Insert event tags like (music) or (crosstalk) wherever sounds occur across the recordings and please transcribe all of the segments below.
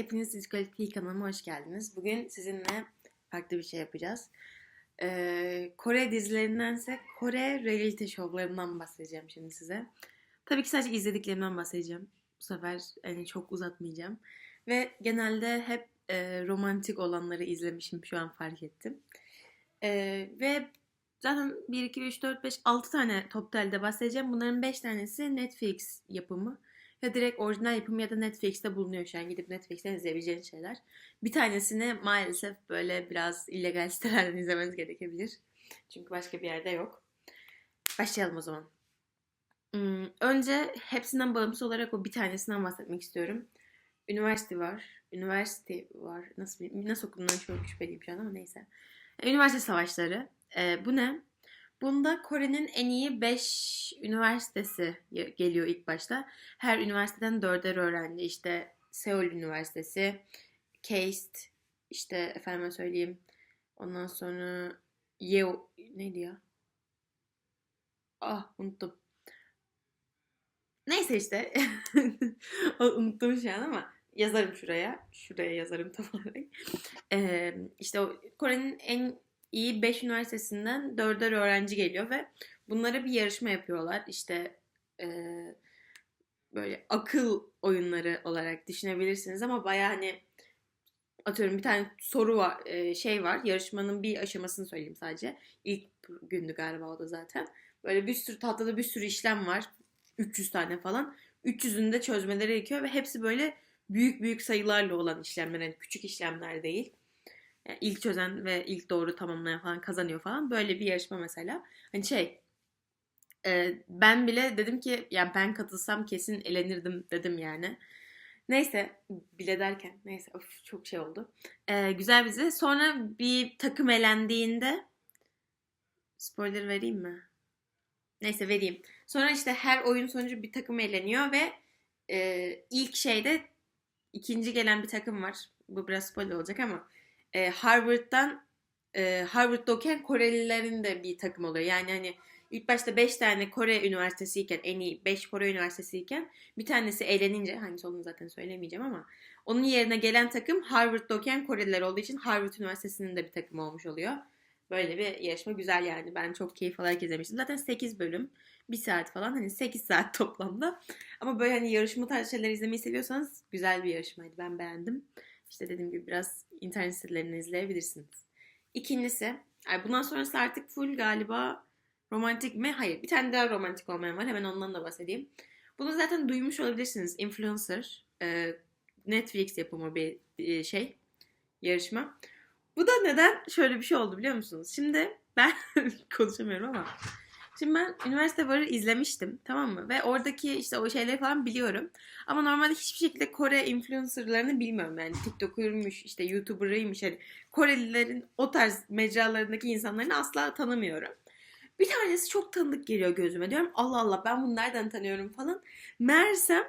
Hepiniz TV kanalıma hoş geldiniz. Bugün sizinle farklı bir şey yapacağız. Ee, Kore dizilerindense Kore reality şovlarından bahsedeceğim şimdi size. Tabii ki sadece izlediklerimden bahsedeceğim. Bu sefer hani çok uzatmayacağım. Ve genelde hep e, romantik olanları izlemişim şu an fark ettim. Ee, ve zaten 1, 2, 3, 4, 5, 6 tane top telde bahsedeceğim. Bunların 5 tanesi Netflix yapımı. Ya direkt orijinal yapımı ya da Netflix'te bulunuyor şu an. Gidip Netflix'ten izleyebileceğiniz şeyler. Bir tanesini maalesef böyle biraz illegal (laughs) sitelerden izlemeniz gerekebilir. Çünkü başka bir yerde yok. Başlayalım o zaman. Hmm, önce hepsinden bağımsız olarak o bir tanesinden bahsetmek istiyorum. Üniversite var. Üniversite var. Nasıl nasıl okunduğundan çok şüpheliyim şu an ama neyse. Üniversite savaşları. Ee, bu ne? Bunda Kore'nin en iyi 5 üniversitesi geliyor ilk başta. Her üniversiteden dörder öğrenci. İşte Seoul Üniversitesi, KAIST, işte efendime söyleyeyim. Ondan sonra Yeo neydi ya? Ah unuttum. Neyse işte. (laughs) unuttum şu an ama yazarım şuraya. Şuraya yazarım tam olarak. Ee, işte Kore'nin en iyi 5 üniversitesinden 4'er öğrenci geliyor ve bunlara bir yarışma yapıyorlar. İşte e, böyle akıl oyunları olarak düşünebilirsiniz ama baya hani atıyorum bir tane soru var e, şey var. Yarışmanın bir aşamasını söyleyeyim sadece. İlk gündü galiba o da zaten. Böyle bir sürü tahtada bir sürü işlem var. 300 tane falan. 300'ünü de çözmeleri gerekiyor ve hepsi böyle büyük büyük sayılarla olan işlemler. Yani küçük işlemler değil yani ilk çözen ve ilk doğru tamamlayan falan kazanıyor falan. Böyle bir yarışma mesela. Hani şey e, ben bile dedim ki yani ben katılsam kesin elenirdim dedim yani. Neyse bile derken neyse of, çok şey oldu. E, güzel bizi. Sonra bir takım elendiğinde spoiler vereyim mi? Neyse vereyim. Sonra işte her oyun sonucu bir takım eleniyor ve e, ilk şeyde ikinci gelen bir takım var. Bu biraz spoiler olacak ama e, Harvard'dan e, Harvard'da okuyan Korelilerin de bir takım oluyor. Yani hani ilk başta 5 tane Kore üniversitesiyken en iyi 5 Kore üniversitesiyken bir tanesi eğlenince hangisi olduğunu zaten söylemeyeceğim ama onun yerine gelen takım Harvard'da okuyan Koreliler olduğu için Harvard Üniversitesi'nin de bir takım olmuş oluyor. Böyle bir yarışma güzel yani. Ben çok keyif alarak izlemiştim. Zaten 8 bölüm. 1 saat falan. Hani 8 saat toplamda. Ama böyle hani yarışma tarzı şeyler izlemeyi seviyorsanız güzel bir yarışmaydı. Ben beğendim. İşte dediğim gibi biraz internet sitelerini izleyebilirsiniz. İkincisi, yani bundan sonrası artık full galiba romantik mi? Hayır. Bir tane daha romantik olmayan var. Hemen ondan da bahsedeyim. Bunu zaten duymuş olabilirsiniz. Influencer. E, Netflix yapımı bir şey. Yarışma. Bu da neden şöyle bir şey oldu biliyor musunuz? Şimdi ben (laughs) konuşamıyorum ama Şimdi ben üniversite varı izlemiştim tamam mı? Ve oradaki işte o şeyleri falan biliyorum. Ama normalde hiçbir şekilde Kore influencerlarını bilmiyorum yani. TikToker'mış işte YouTuber'ıymış. Yani Korelilerin o tarz mecralarındaki insanlarını asla tanımıyorum. Bir tanesi çok tanıdık geliyor gözüme. Diyorum Allah Allah ben bunu nereden tanıyorum falan. Meğersem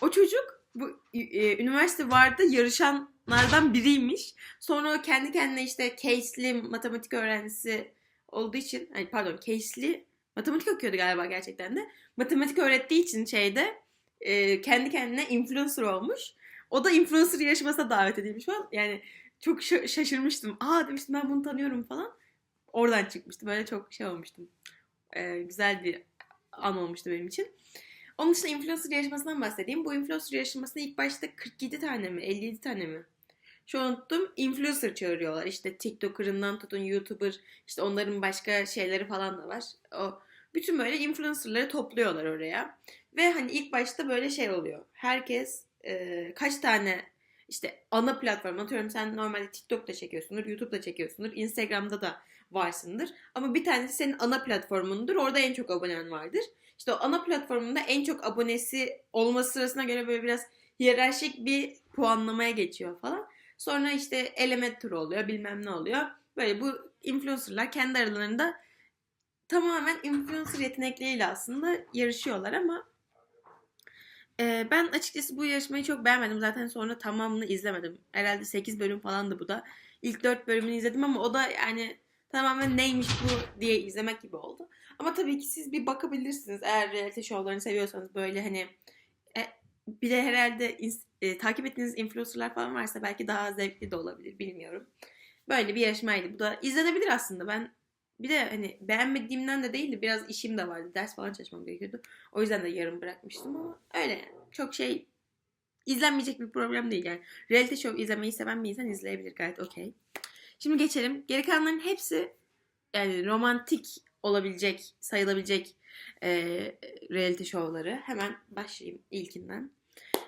o çocuk bu e, üniversite vardı yarışanlardan biriymiş. Sonra o kendi kendine işte case'li matematik öğrencisi olduğu için, hani pardon case'li Matematik okuyordu galiba gerçekten de. Matematik öğrettiği için şeyde e, kendi kendine influencer olmuş. O da influencer yarışmasına davet edilmiş falan. Yani çok şaşırmıştım. Aa demiştim ben bunu tanıyorum falan. Oradan çıkmıştı. Böyle çok şey olmuştum. E, güzel bir an olmuştu benim için. Onun dışında influencer yarışmasından bahsedeyim. Bu influencer yarışmasında ilk başta 47 tane mi 57 tane mi şu unuttum. Influencer çağırıyorlar. İşte TikToker'ından tutun YouTuber işte onların başka şeyleri falan da var. O bütün böyle influencerları topluyorlar oraya. Ve hani ilk başta böyle şey oluyor. Herkes e, kaç tane işte ana platform atıyorum sen normalde TikTok'ta çekiyorsundur, YouTube'da çekiyorsundur, Instagram'da da varsındır. Ama bir tanesi senin ana platformundur. Orada en çok abonen vardır. İşte o ana platformunda en çok abonesi olması sırasına göre böyle biraz hiyerarşik bir puanlamaya geçiyor falan. Sonra işte eleme turu oluyor bilmem ne oluyor. Böyle bu influencerlar kendi aralarında tamamen influencer yetenekleriyle aslında yarışıyorlar ama e, ben açıkçası bu yarışmayı çok beğenmedim. Zaten sonra tamamını izlemedim. Herhalde 8 bölüm falandı bu da. İlk 4 bölümünü izledim ama o da yani tamamen neymiş bu diye izlemek gibi oldu. Ama tabii ki siz bir bakabilirsiniz. Eğer reality şovlarını seviyorsanız böyle hani e, bir de herhalde e, takip ettiğiniz influencerlar falan varsa belki daha zevkli de olabilir bilmiyorum. Böyle bir yarışmaydı. Bu da izlenebilir aslında. Ben bir de hani beğenmediğimden de değildi. Biraz işim de vardı. Ders falan çalışmam gerekiyordu. O yüzden de yarım bırakmıştım ama öyle yani. Çok şey izlenmeyecek bir problem değil yani. Reality show izlemeyi seven bir insan izleyebilir gayet okey. Şimdi geçelim. Geri kalanların hepsi yani romantik olabilecek, sayılabilecek e, reality show'ları. Hemen başlayayım ilkinden.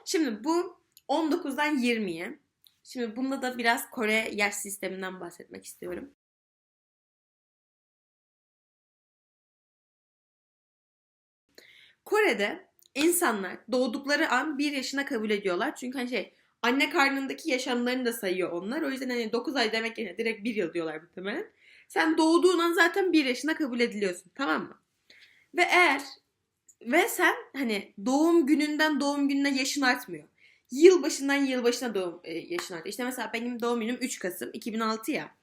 Şimdi bu 19'dan 20'ye. Şimdi bunda da biraz Kore yaş sisteminden bahsetmek istiyorum. Kore'de insanlar doğdukları an 1 yaşına kabul ediyorlar. Çünkü hani şey anne karnındaki yaşamlarını da sayıyor onlar. O yüzden hani 9 ay demek yerine direkt 1 yıl diyorlar muhtemelen. Sen doğduğun an zaten 1 yaşına kabul ediliyorsun. Tamam mı? Ve eğer ve sen hani doğum gününden doğum gününe yaşın artmıyor. Yılbaşından yılbaşına doğum e, yaşın artıyor. İşte mesela benim doğum günüm 3 Kasım 2006 ya.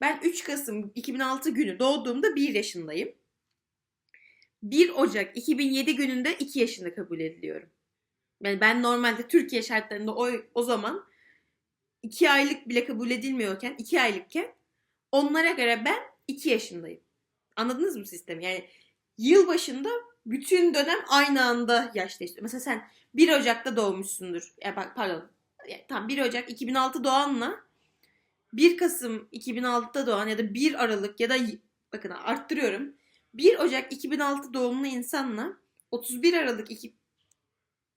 Ben 3 Kasım 2006 günü doğduğumda 1 yaşındayım. 1 Ocak 2007 gününde 2 yaşında kabul ediliyorum. Yani ben normalde Türkiye şartlarında o, o zaman 2 aylık bile kabul edilmiyorken 2 aylıkken onlara göre ben 2 yaşındayım. Anladınız mı sistemi? Yani yılbaşında bütün dönem aynı anda yaş. Mesela sen 1 Ocak'ta doğmuşsundur. Ya bak pardon. Ya, tam 1 Ocak 2006 doğanla 1 Kasım 2006'da doğan ya da 1 Aralık ya da bakın arttırıyorum. 1 Ocak 2006 doğumlu insanla 31 Aralık 2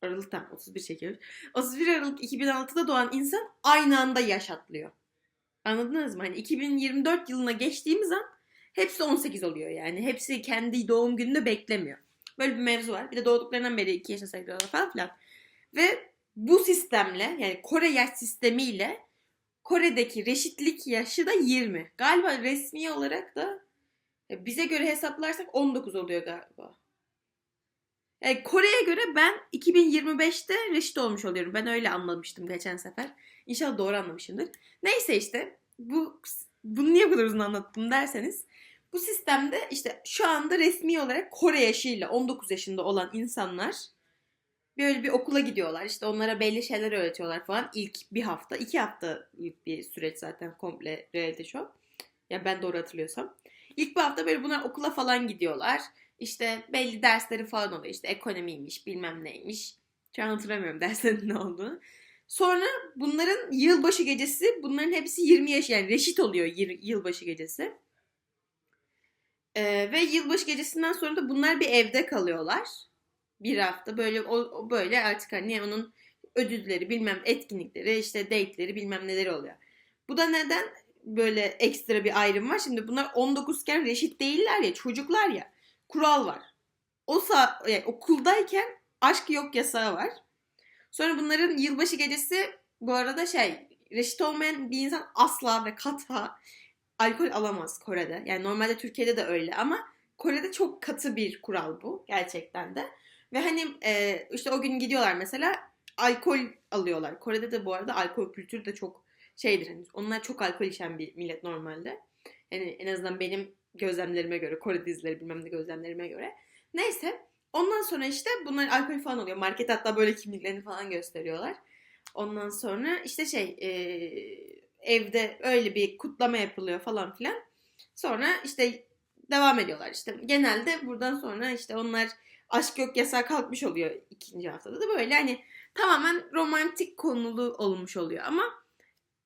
Aralık tam 31 çekiyoruz. 31 Aralık 2006'da doğan insan aynı anda yaş atlıyor. Anladınız mı? Hani 2024 yılına geçtiğimiz an hepsi 18 oluyor yani. Hepsi kendi doğum gününü beklemiyor. Böyle bir mevzu var. Bir de doğduklarından beri 2 yaşına sayılıyorlar falan filan. Ve bu sistemle yani Kore yaş sistemiyle Kore'deki reşitlik yaşı da 20. Galiba resmi olarak da bize göre hesaplarsak 19 oluyor galiba. Yani Kore'ye göre ben 2025'te reşit olmuş oluyorum. Ben öyle anlamıştım geçen sefer. İnşallah doğru anlamışımdır. Neyse işte bu bunu niye bu kadar uzun anlattım derseniz bu sistemde işte şu anda resmi olarak Kore yaşıyla 19 yaşında olan insanlar böyle bir okula gidiyorlar. İşte onlara belli şeyler öğretiyorlar falan. İlk bir hafta, iki haftalık bir süreç zaten komple reality show. Yani ben doğru hatırlıyorsam. İlk bir hafta böyle bunlar okula falan gidiyorlar. İşte belli dersleri falan oluyor. İşte ekonomiymiş, bilmem neymiş. Şu an hatırlamıyorum (laughs) derslerin ne olduğunu. Sonra bunların yılbaşı gecesi, bunların hepsi 20 yaş yani reşit oluyor yılbaşı gecesi. Ee, ve yılbaşı gecesinden sonra da bunlar bir evde kalıyorlar. Bir hafta böyle o, böyle artık hani onun ödülleri bilmem etkinlikleri işte date'leri bilmem neleri oluyor. Bu da neden böyle ekstra bir ayrım var? Şimdi bunlar 19 iken reşit değiller ya çocuklar ya. Kural var. O yani okuldayken aşk yok yasağı var. Sonra bunların yılbaşı gecesi bu arada şey reşit olmayan bir insan asla ve kata alkol alamaz Kore'de. Yani normalde Türkiye'de de öyle ama Kore'de çok katı bir kural bu gerçekten de. Ve hani e, işte o gün gidiyorlar mesela alkol alıyorlar. Kore'de de bu arada alkol kültürü de çok şeydir. Hani onlar çok alkol içen bir millet normalde. Yani en azından benim gözlemlerime göre, Kore dizileri bilmem ne gözlemlerime göre. Neyse ondan sonra işte bunlar alkol falan oluyor. Market hatta böyle kimliklerini falan gösteriyorlar. Ondan sonra işte şey e, evde öyle bir kutlama yapılıyor falan filan. Sonra işte devam ediyorlar işte. Genelde buradan sonra işte onlar aşk yok yasağı kalkmış oluyor ikinci haftada da böyle. Hani tamamen romantik konulu olmuş oluyor ama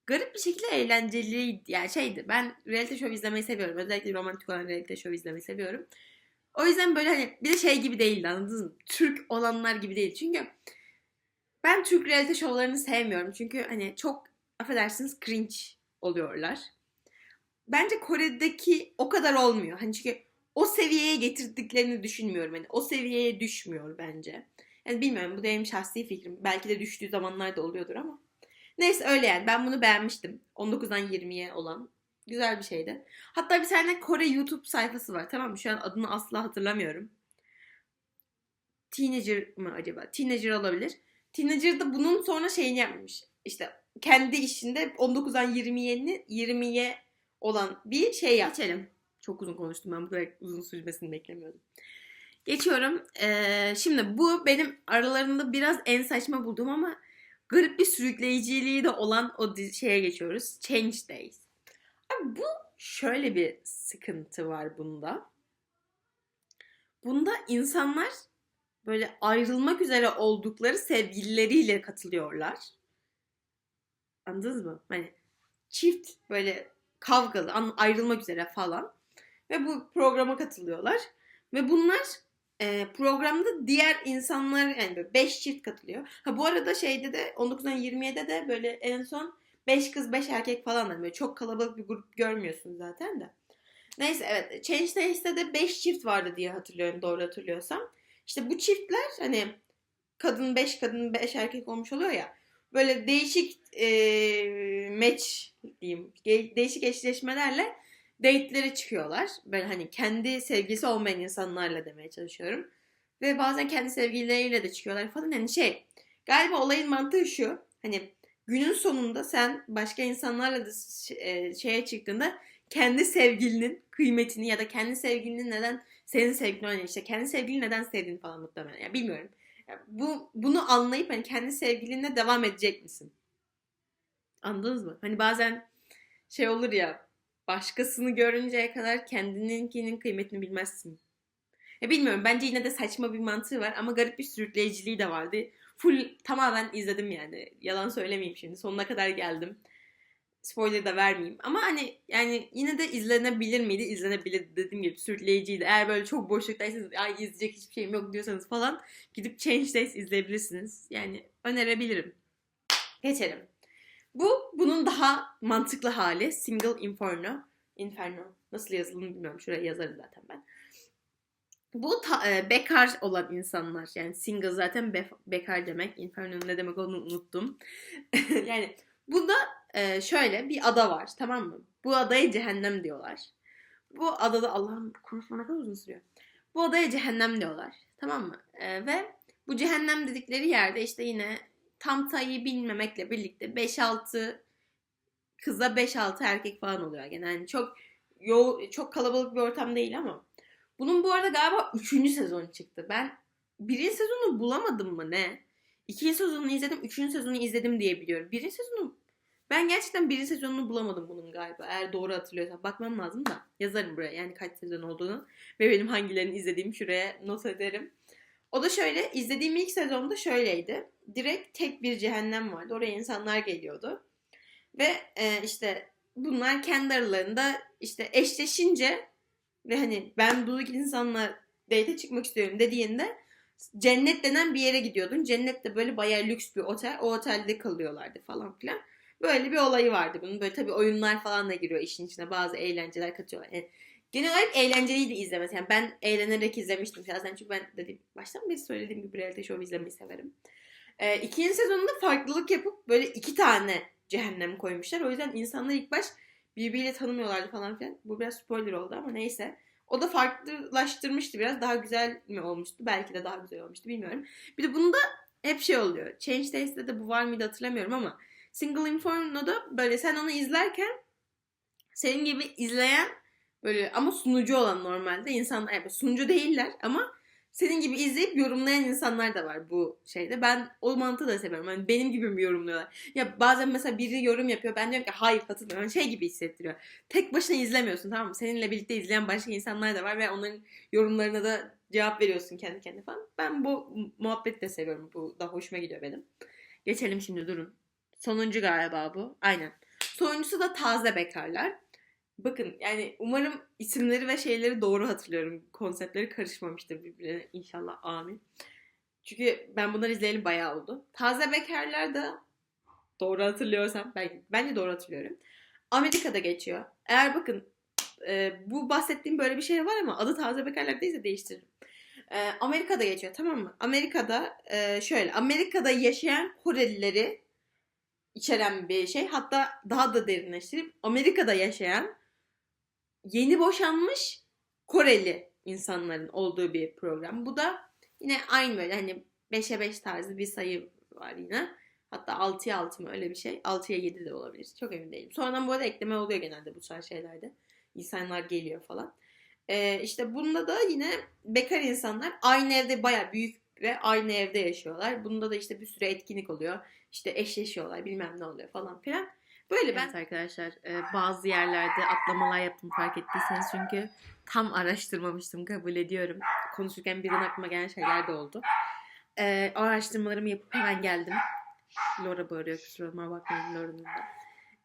garip bir şekilde eğlenceli yani şeydi ben reality show izlemeyi seviyorum. Özellikle romantik olan reality show izlemeyi seviyorum. O yüzden böyle hani bir de şey gibi değildi anladınız mı? Türk olanlar gibi değil. Çünkü ben Türk reality show'larını sevmiyorum. Çünkü hani çok affedersiniz cringe oluyorlar bence Kore'deki o kadar olmuyor hani çünkü o seviyeye getirdiklerini düşünmüyorum. Yani o seviyeye düşmüyor bence. Yani bilmiyorum bu benim şahsi fikrim. Belki de düştüğü zamanlar da oluyordur ama. Neyse öyle yani. Ben bunu beğenmiştim. 19'dan 20'ye olan. Güzel bir şeydi. Hatta bir tane Kore YouTube sayfası var. Tamam mı? Şu an adını asla hatırlamıyorum. Teenager mı acaba? Teenager olabilir. Teenager da bunun sonra şeyini yapmış. İşte kendi işinde 19'dan 20'ye 20'ye olan bir şey yap. Geçelim. Çok uzun konuştum ben bu kadar uzun sürmesini beklemiyordum. Geçiyorum. Ee, şimdi bu benim aralarında biraz en saçma bulduğum ama garip bir sürükleyiciliği de olan o şeye geçiyoruz. Change Days. Abi bu şöyle bir sıkıntı var bunda. Bunda insanlar böyle ayrılmak üzere oldukları sevgilileriyle katılıyorlar. Anladınız mı? Hani çift böyle kavgalı, ayrılmak üzere falan. Ve bu programa katılıyorlar. Ve bunlar e, programda diğer insanlar yani böyle 5 çift katılıyor. Ha bu arada şeyde de 19'dan 27'de de böyle en son 5 kız 5 erkek falan da böyle çok kalabalık bir grup görmüyorsun zaten de. Neyse evet Change Days'te de 5 çift vardı diye hatırlıyorum doğru hatırlıyorsam. İşte bu çiftler hani kadın 5 kadın 5 erkek olmuş oluyor ya. Böyle değişik e, match diyeyim. Değişik eşleşmelerle date'lere çıkıyorlar. Böyle hani kendi sevgilisi olmayan insanlarla demeye çalışıyorum. Ve bazen kendi sevgilileriyle de çıkıyorlar falan. Hani şey galiba olayın mantığı şu. Hani günün sonunda sen başka insanlarla da şeye çıktığında kendi sevgilinin kıymetini ya da kendi sevgilinin neden senin sevgilin olan işte kendi sevgilini neden sevdiğini falan muhtemelen. Yani bilmiyorum. Bu bunu anlayıp hani kendi sevgilinle devam edecek misin? Anladınız mı? Hani bazen şey olur ya başkasını görünceye kadar kendininkinin kıymetini bilmezsin. Ya bilmiyorum bence yine de saçma bir mantığı var ama garip bir sürükleyiciliği de vardı. Full tamamen izledim yani. Yalan söylemeyeyim şimdi. Sonuna kadar geldim. Spoiler da vermeyeyim. Ama hani yani yine de izlenebilir miydi? İzlenebilir dediğim gibi sürükleyiciydi. Eğer böyle çok boşluktaysanız ay izleyecek hiçbir şeyim yok diyorsanız falan gidip Change Days izleyebilirsiniz. Yani önerebilirim. Geçelim. Bu bunun daha mantıklı hali Single Inferno. Inferno. Nasıl yazıldığını bilmiyorum. Şuraya yazarım zaten ben. Bu ta- e, bekar olan insanlar. Yani single zaten be- bekar demek. Inferno'nun ne demek olduğunu unuttum. (laughs) yani bu da e, şöyle bir ada var tamam mı? Bu adaya cehennem diyorlar. Bu adada Allah'ım konuşma ne kadar uzun sürüyor. Bu adaya cehennem diyorlar. Tamam mı? E, ve bu cehennem dedikleri yerde işte yine tam sayıyı bilmemekle birlikte 5-6 kıza 5-6 erkek falan oluyor. Yani çok yo çok kalabalık bir ortam değil ama. Bunun bu arada galiba 3. sezonu çıktı. Ben birinci sezonu bulamadım mı ne? İkinci sezonunu izledim, üçüncü sezonu izledim diye biliyorum. Birinci sezonu ben gerçekten birinci sezonunu bulamadım bunun galiba. Eğer doğru hatırlıyorsam bakmam lazım da yazarım buraya yani kaç sezon olduğunu ve benim hangilerini izlediğimi şuraya not ederim. O da şöyle izlediğim ilk sezonda şöyleydi. Direkt tek bir cehennem vardı. Oraya insanlar geliyordu. Ve e, işte bunlar kendi aralarında işte eşleşince ve hani ben bu insanla date çıkmak istiyorum dediğinde cennet denen bir yere gidiyordun. Cennet de böyle bayağı lüks bir otel. O otelde kalıyorlardı falan filan. Böyle bir olayı vardı bunun. Böyle tabii oyunlar falan da giriyor işin içine. Bazı eğlenceler katıyorlar. Yani genel olarak eğlenceliydi izlemesi. Yani ben eğlenerek izlemiştim şahsen. Çünkü ben dedim baştan beri söylediğim gibi reality show izlemeyi severim. Ee, ikinci sezonunda farklılık yapıp böyle iki tane cehennem koymuşlar. O yüzden insanlar ilk baş birbiriyle tanımıyorlardı falan filan. Bu biraz spoiler oldu ama neyse. O da farklılaştırmıştı biraz. Daha güzel mi olmuştu? Belki de daha güzel olmuştu bilmiyorum. Bir de bunda hep şey oluyor. Change Days'te de bu var mıydı hatırlamıyorum ama Single Inferno'da böyle sen onu izlerken senin gibi izleyen böyle ama sunucu olan normalde insanlar yani sunucu değiller ama senin gibi izleyip yorumlayan insanlar da var bu şeyde. Ben o mantığı da seviyorum. Yani benim gibi mi yorumluyorlar? Ya bazen mesela biri yorum yapıyor. Ben diyorum ki hayır katılmıyorum. Yani şey gibi hissettiriyor. Tek başına izlemiyorsun tamam mı? Seninle birlikte izleyen başka insanlar da var ve onların yorumlarına da cevap veriyorsun kendi kendine falan. Ben bu muhabbeti de seviyorum. Bu da hoşuma gidiyor benim. Geçelim şimdi durun. Sonuncu galiba bu. Aynen. Sonuncusu da taze bekarlar. Bakın yani umarım isimleri ve şeyleri doğru hatırlıyorum. Konseptleri karışmamıştır birbirine inşallah amin. Çünkü ben bunları izleyeli bayağı oldu. Taze bekarlar da doğru hatırlıyorsam ben, bence doğru hatırlıyorum. Amerika'da geçiyor. Eğer bakın e, bu bahsettiğim böyle bir şey var ama adı taze bekarlar değilse değiştiririm. E, Amerika'da geçiyor tamam mı? Amerika'da e, şöyle Amerika'da yaşayan Korelileri içeren bir şey. Hatta daha da derinleştirip Amerika'da yaşayan yeni boşanmış Koreli insanların olduğu bir program. Bu da yine aynı böyle hani 5'e 5 tarzı bir sayı var yine. Hatta 6'ya 6 mı öyle bir şey. 6'ya 7 de olabilir. Çok emin değilim. Sonradan bu arada ekleme oluyor genelde bu tarz şeylerde. İnsanlar geliyor falan. Ee, işte bunda da yine bekar insanlar aynı evde baya büyük ve aynı evde yaşıyorlar. Bunda da işte bir sürü etkinlik oluyor. işte eşleşiyorlar bilmem ne oluyor falan filan. Böyle ben Evet arkadaşlar e, bazı yerlerde atlamalar yaptım fark ettiyseniz çünkü tam araştırmamıştım kabul ediyorum. konuşurken birden aklıma gelen şeyler de oldu. Ee, araştırmalarımı yapıp hemen geldim. Laura bağırıyor kusuruma bakmayın Laura'nın da.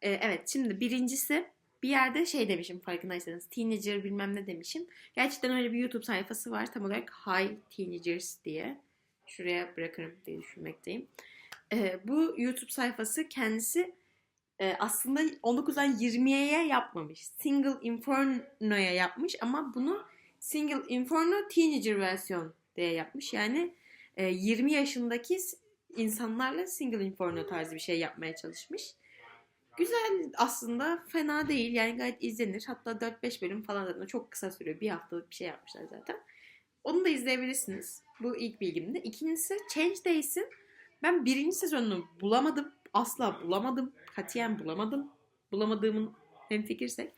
Ee, evet şimdi birincisi bir yerde şey demişim farkındaysanız. Teenager bilmem ne demişim. Gerçekten öyle bir YouTube sayfası var tam olarak High Teenagers diye. Şuraya bırakırım diye düşünmekteyim. Ee, bu YouTube sayfası kendisi e, aslında 19'dan 20'ye yapmamış. Single Inferno'ya yapmış ama bunu Single Inferno Teenager versiyon diye yapmış. Yani e, 20 yaşındaki insanlarla Single Inferno tarzı bir şey yapmaya çalışmış. Güzel aslında fena değil yani gayet izlenir. Hatta 4-5 bölüm falan zaten çok kısa sürüyor. Bir haftalık bir şey yapmışlar zaten. Onu da izleyebilirsiniz. Bu ilk bilgimdi. İkincisi Change Days'in ben birinci sezonunu bulamadım. Asla bulamadım. Katiyen bulamadım. Bulamadığımın hemfikirsek.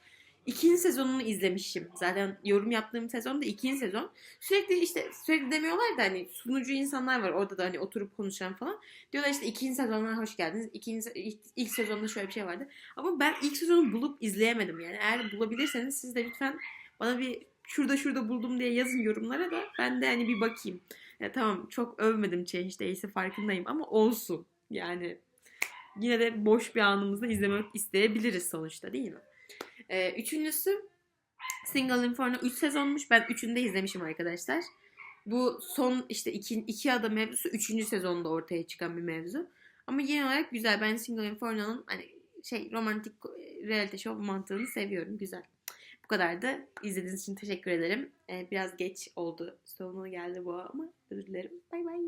İkinci sezonunu izlemişim. Zaten yorum yaptığım sezon da ikinci sezon. Sürekli işte sürekli demiyorlar da hani sunucu insanlar var orada da hani oturup konuşan falan. Diyorlar işte ikinci sezonuna hoş geldiniz. İkinci, ilk, ilk sezonda şöyle bir şey vardı. Ama ben ilk sezonu bulup izleyemedim yani. Eğer bulabilirseniz siz de lütfen bana bir şurada şurada buldum diye yazın yorumlara da ben de hani bir bakayım. Ya tamam çok övmedim Change Days'i farkındayım ama olsun. Yani yine de boş bir anımızda izlemek isteyebiliriz sonuçta değil mi? Ee, üçüncüsü Single Inferno 3 sezonmuş. Ben üçünü de izlemişim arkadaşlar. Bu son işte iki, iki ada mevzusu 3. sezonda ortaya çıkan bir mevzu. Ama genel olarak güzel. Ben Single Inferno'nun hani şey romantik e, reality show mantığını seviyorum. Güzel. Bu kadar da izlediğiniz için teşekkür ederim. Ee, biraz geç oldu. Sonu geldi bu ama özür dilerim. Bay bay.